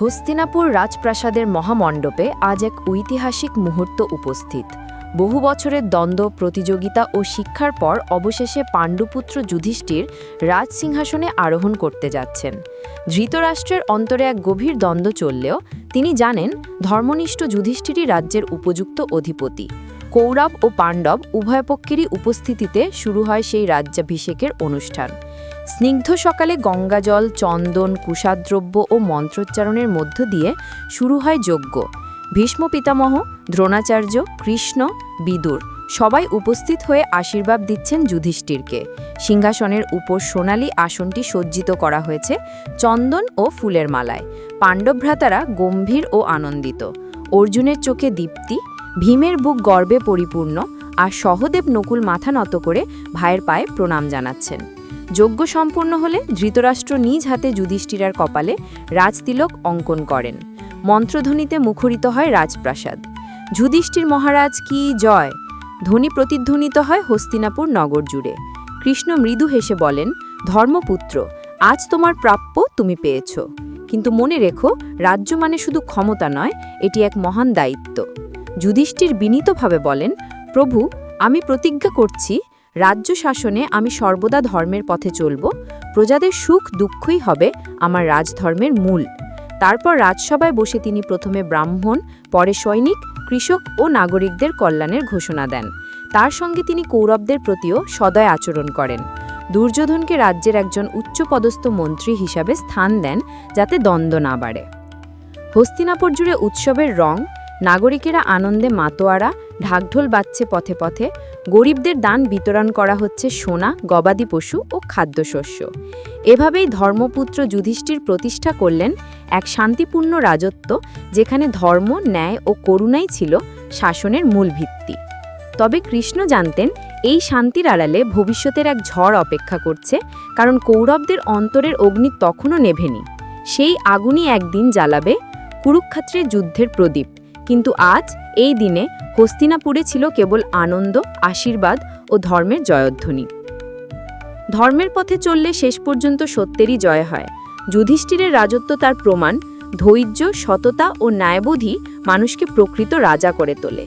হস্তিনাপুর রাজপ্রাসাদের মহামণ্ডপে আজ এক ঐতিহাসিক মুহূর্ত উপস্থিত। বহু বছরের দ্বন্দ্ব, প্রতিযোগিতা ও শিক্ষার পর অবশেষে পাণ্ডুপুত্র যুধিষ্ঠির রাজসিংহাসনে আরোহণ করতে যাচ্ছেন। ধৃতরাষ্ট্রের অন্তরে এক গভীর দ্বন্দ্ব চললেও তিনি জানেন, ধর্মনিষ্ঠ যুধিষ্ঠিরই রাজ্যের উপযুক্ত অধিপতি। কৌরব ও পাণ্ডব উভয় পক্ষেরই উপস্থিতিতে শুরু হয় সেই রাজ্যাভিষেকের অনুষ্ঠান। স্নিগ্ধ সকালে গঙ্গাজল চন্দন কুশাদ্রব্য ও মন্ত্রোচ্চারণের মধ্য দিয়ে শুরু হয় যজ্ঞ। ভীষ্ম পিতামহ, দ্রোণাচার্য, কৃষ্ণ, বিদুর সবাই উপস্থিত হয়ে আশীর্বাদ দিচ্ছেন যুধিষ্ঠিরকে। সিংহাসনের উপর সোনালি আসনটি সজ্জিত করা হয়েছে চন্দন ও ফুলের মালায়। পাণ্ডবভ্রাতারা গম্ভীর ও আনন্দিত। অর্জুনের চোখে দীপ্তি ভীমের বুক গর্বে পরিপূর্ণ আর সহদেব নকুল মাথা নত করে ভাইয়ের পায়ে প্রণাম জানাচ্ছেন। যজ্ঞ সম্পূর্ণ হলে ধৃতরাষ্ট্র নিজ হাতে যুধিষ্ঠিরার কপালে রাজতিলক অঙ্কন করেন। মন্ত্রধ্বনিতে মুখরিত হয় রাজপ্রাসাদ। যুধিষ্ঠির মহারাজ কি জয়? ধ্বনি প্রতিধ্বনিত হয় হস্তিনাপুর নগর জুড়ে। কৃষ্ণ মৃদু হেসে বলেন, ধর্মপুত্র, আজ তোমার প্রাপ্য তুমি পেয়েছ। কিন্তু মনে রেখো, রাজ্য মানে শুধু ক্ষমতা নয়, এটি এক মহান দায়িত্ব। যুধিষ্ঠির বিনীতভাবে বলেন, প্রভু, আমি প্রতিজ্ঞা করছি, রাজ্য শাসনে আমি সর্বদা ধর্মের পথে চলব, প্রজাদের সুখ দুঃখই হবে আমার রাজধর্মের মূল। তারপর রাজসভায় বসে তিনি প্রথমে ব্রাহ্মণ, পরে সৈনিক, কৃষক ও নাগরিকদের কল্যাণের ঘোষণা দেন। তার সঙ্গে তিনি কৌরবদের প্রতিও সদয় আচরণ করেন। দুর্যোধনকে রাজ্যের একজন উচ্চপদস্থ মন্ত্রী হিসাবে স্থান দেন যাতে দ্বন্দ্ব না বাড়ে। হস্তিনাপুর জুড়ে উৎসবের রং নাগরিকেরা আনন্দে মাতোয়ারা, ঢাকঢোল বাজছে পথে পথে, গরিবদের দান বিতরণ করা হচ্ছে সোনা, গবাদি পশু ও খাদ্যশস্য। এভাবেই ধর্মপুত্র যুধিষ্ঠির প্রতিষ্ঠা করলেন এক শান্তিপূর্ণ রাজত্ব, যেখানে ধর্ম, ন্যায় ও করুণাই ছিল শাসনের মূল ভিত্তি। তবে কৃষ্ণ জানতেন, এই শান্তির আড়ালে ভবিষ্যতের এক ঝড় অপেক্ষা করছে, কারণ কৌরবদের অন্তরের অগ্নি তখনও নেভেনি। সেই আগুনই একদিন জ্বালাবে কুরুক্ষেত্রের যুদ্ধের প্রদীপ। কিন্তু আজ এই দিনে হস্তিনাপুরে ছিল কেবল আনন্দ, আশীর্বাদ ও ধর্মের জয়ধ্বনি। ধর্মের পথে চললে শেষ পর্যন্ত সত্যেরই জয় হয়। যুধিষ্ঠিরের রাজত্ব তার প্রমাণ, ধৈর্য, সততা ও ন্যায়বোধই মানুষকে প্রকৃত রাজা করে তোলে।